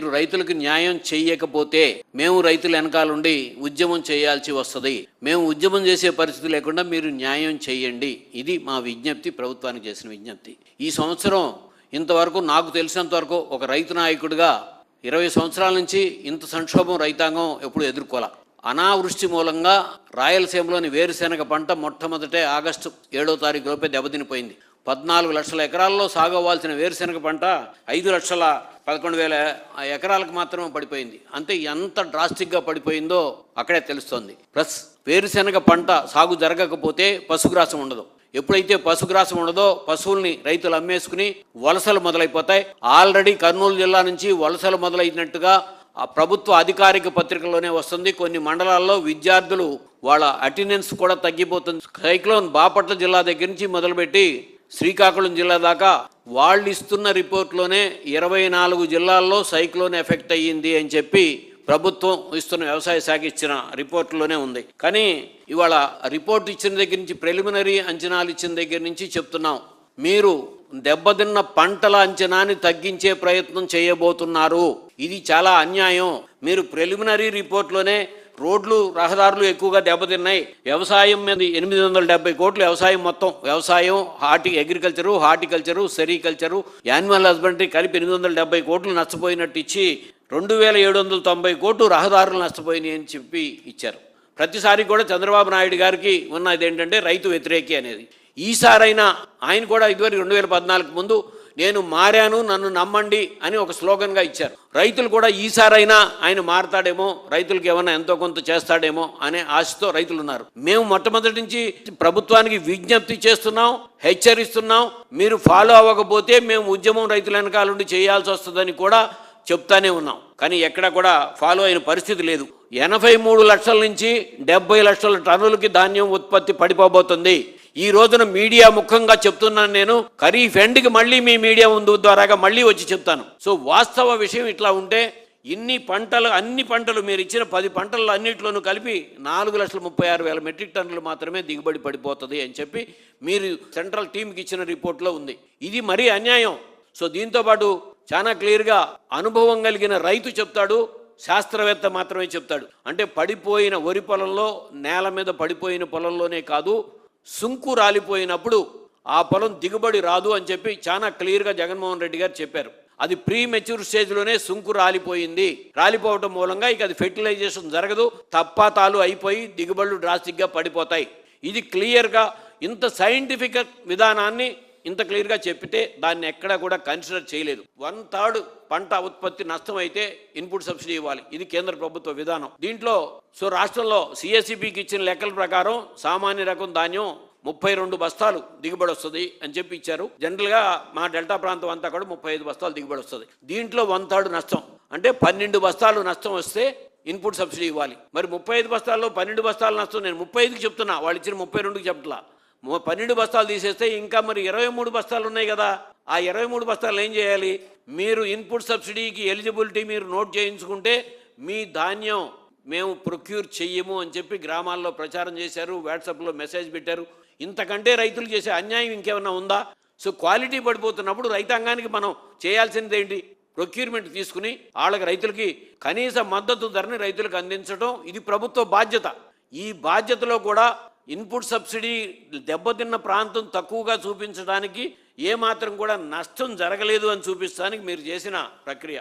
మీరు రైతులకు న్యాయం చేయకపోతే మేము రైతుల వెనకాలండి ఉద్యమం చేయాల్సి వస్తుంది. మేము ఉద్యమం చేసే పరిస్థితి లేకుండా మీరు న్యాయం చేయండి ఇది మా విజ్ఞప్తి ప్రభుత్వానికి చేసిన విజ్ఞప్తి. ఈ సంవత్సరం ఇంతవరకు నాకు తెలిసినంత వరకు ఒక రైతు నాయకుడిగా ఇరవై సంవత్సరాల నుంచి ఇంత సంక్షోభం రైతాంగం ఎప్పుడు ఎదుర్కోలే. అనావృష్టి మూలంగా రాయలసీమలోని వేరుశెనగ పంట మొట్టమొదటే ఆగస్టు ఏడో తారీఖు లోపే దెబ్బతినిపోయింది. పద్నాలుగు లక్షల ఎకరాల్లో సాగవలసిన వేరుశనగ వేరుశెనగ పంట ఐదు లక్షల పదకొండు వేల ఎకరాలకు మాత్రమే పడిపోయింది. అంతే ఎంత డ్రాస్టిక్గా పడిపోయిందో అక్కడే తెలుస్తోంది. ప్లస్ వేరుశెనగ పంట సాగు జరగకపోతే పశుగ్రాసం ఉండదు. ఎప్పుడైతే పశుగ్రాసం ఉండదో పశువుల్ని రైతులు అమ్మేసుకుని వలసలు మొదలైపోతాయి. ఆల్రెడీ కర్నూలు జిల్లా నుంచి వలసలు మొదలైనట్టుగా ఆ ప్రభుత్వ అధికారిక పత్రికలోనే వస్తుంది. కొన్ని మండలాల్లో విద్యార్థులు వాళ్ళ అటెండెన్స్ కూడా తగ్గిపోతుంది. సైక్లోన్ బాపట్ల జిల్లా దగ్గర నుంచి మొదలుపెట్టి శ్రీకాకుళం జిల్లా దాకా వాళ్ళు ఇస్తున్న రిపోర్ట్లోనే ఇరవై నాలుగు జిల్లాల్లో సైక్లోన్ ఎఫెక్ట్ అయ్యింది అని చెప్పి ప్రభుత్వం ఇస్తున్న వ్యవసాయ శాఖ ఇచ్చిన రిపోర్టులోనే ఉంది. కానీ ఇవాళ రిపోర్ట్ ఇచ్చిన దగ్గర నుంచి ప్రిలిమినరీ అంచనాలు ఇచ్చిన దగ్గర నుంచి చెప్తున్నాం. మీరు దెబ్బతిన్న పంటల అంచనాని తగ్గించే ప్రయత్నం చేయబోతున్నారు. ఇది చాలా అన్యాయం. మీరు ప్రిలిమినరీ రిపోర్ట్లోనే రోడ్లు రహదారులు ఎక్కువగా దెబ్బతిన్నాయి. వ్యవసాయం మీద ఎనిమిది వందల డెబ్బై కోట్లు వ్యవసాయం మొత్తం. వ్యవసాయం horti agriculture horticulture sericulture animal husbandry కలిపి ఎనిమిది వందల డెబ్బై కోట్లు నష్టపోయినట్టు ఇచ్చి రెండు వేల ఏడు వందల తొంభై కోట్లు రహదారులు నష్టపోయినాయి అని చెప్పి ఇచ్చారు. ప్రతిసారి కూడా చంద్రబాబు నాయుడు గారికి ఉన్నది ఏంటంటే రైతు వ్యతిరేకి అనేది. ఈసారైనా ఆయన కూడా ఇదివరకు రెండు వేల పద్నాలుగు ముందు నేను మారాను నన్ను నమ్మండి అని ఒక స్లోగన్గా ఇచ్చారు. రైతులు కూడా ఈసారైనా ఆయన మారతాడేమో రైతులకు ఏమైనా ఎంతో కొంత చేస్తాడేమో అనే ఆశతో రైతులు ఉన్నారు మేము మొట్టమొదటి నుంచి ప్రభుత్వానికి విజ్ఞప్తి చేస్తున్నాం హెచ్చరిస్తున్నాం మీరు ఫాలో అవ్వకపోతే మేము ఉద్యమం రైతుల వెనకాలండి చేయాల్సి వస్తుందని కూడా చెప్తానే ఉన్నాం. కానీ ఎక్కడ కూడా ఫాలో అయిన పరిస్థితి లేదు. ఎనభై మూడు లక్షల నుంచి డెబ్బై లక్షల టన్నులకి ధాన్యం ఉత్పత్తి పడిపోబోతుంది. ఈ రోజున మీడియా ముఖంగా చెప్తున్నాను నేను. ఖరీఫ్ ఎండ్కి మళ్ళీ మీ మీడియా ముందు ద్వారాగా మళ్ళీ వచ్చి చెప్తాను. సో వాస్తవ విషయం ఇట్లా ఉంటే ఇన్ని పంటలు అన్ని పంటలు మీరు ఇచ్చిన పది పంటలు అన్నింటిలోనూ కలిపి నాలుగు లక్షల ముప్పై ఆరు వేల మెట్రిక్ టన్నులు మాత్రమే దిగుబడి పడిపోతుంది అని చెప్పి మీరు సెంట్రల్ టీంకి ఇచ్చిన రిపోర్ట్లో ఉంది. ఇది మరీ అన్యాయం. సో దీంతో పాటు చాలా క్లియర్గా అనుభవం కలిగిన రైతు చెప్తాడు శాస్త్రవేత్త మాత్రమే చెప్తాడు. అంటే పడిపోయిన వరి పొలంలో నేల మీద పడిపోయిన పొలంలోనే కాదు సుంకు రాలిపోయినప్పుడు ఆ పొలం దిగుబడి రాదు అని చెప్పి చాలా క్లియర్గా జగన్మోహన్ రెడ్డి గారు చెప్పారు. అది ప్రీ మెచ్యూర్ స్టేజ్లోనే సుంకు రాలిపోయింది. రాలిపోవటం మూలంగా ఇక అది ఫెర్టిలైజేషన్ జరగదు. తప్పాతాలు అయిపోయి దిగుబడులు డ్రాస్టిక్గా పడిపోతాయి. ఇది క్లియర్గా ఇంత సైంటిఫిక్ విధానాన్ని ఇంత క్లియర్గా చెప్పితే దాన్ని ఎక్కడా కూడా కన్సిడర్ చేయలేదు. వన్ థర్డ్ పంట ఉత్పత్తి నష్టం అయితే ఇన్పుట్ సబ్సిడీ ఇవ్వాలి. ఇది కేంద్ర ప్రభుత్వ విధానం. దీంట్లో సో రాష్ట్రంలో సిఎస్సిబికి ఇచ్చిన లెక్కల ప్రకారం సామాన్య రకం ధాన్యం ముప్పై రెండు బస్తాలు దిగుబడి వస్తుంది అని చెప్పి ఇచ్చారు. జనరల్గా మా డెల్టా ప్రాంతం అంతా కూడా ముప్పై ఐదు బస్తాలు దిగుబడి వస్తుంది. దీంట్లో వన్ థర్డ్ నష్టం. అంటే పన్నెండు బస్తాలు నష్టం వస్తే ఇన్పుట్ సబ్సిడీ ఇవ్వాలి. మరి ముప్పై ఐదు బస్తాల్లో పన్నెండు బస్తాలు నష్టం నేను ముప్పై ఐదుకి చెప్తున్నా. వాళ్ళు ఇచ్చిన ముప్పై రెండుకి చెప్తున్నా పన్నెండు బస్తాలు తీసేస్తే ఇంకా మరి ఇరవై మూడు బస్తాలు ఉన్నాయి కదా. ఆ ఇరవై మూడు బస్తాలు ఏం చేయాలి? మీరు ఇన్పుట్ సబ్సిడీకి ఎలిజిబిలిటీ మీరు నోట్ చేయించుకుంటే మీ ధాన్యం మేము ప్రొక్యూర్ చెయ్యము అని చెప్పి గ్రామాల్లో ప్రచారం చేశారు వాట్సాప్లో మెసేజ్ పెట్టారు. ఇంతకంటే రైతులు చేసే అన్యాయం ఇంకేమన్నా ఉందా? సో క్వాలిటీ పడిపోతున్నప్పుడు రైతాంగానికి మనం చేయాల్సింది ఏంటి? ప్రొక్యూర్మెంట్ తీసుకుని వాళ్ళకి రైతులకి కనీస మద్దతు ధరని రైతులకు అందించడం ఇది ప్రభుత్వ బాధ్యత. ఈ బాధ్యతలో కూడా ఇన్పుట్ సబ్సిడీ దెబ్బతిన్న ప్రాంతం తక్కువగా చూపించడానికి ఏమాత్రం కూడా నష్టం జరగలేదు అని చూపించడానికి మీరు చేసిన ప్రక్రియ.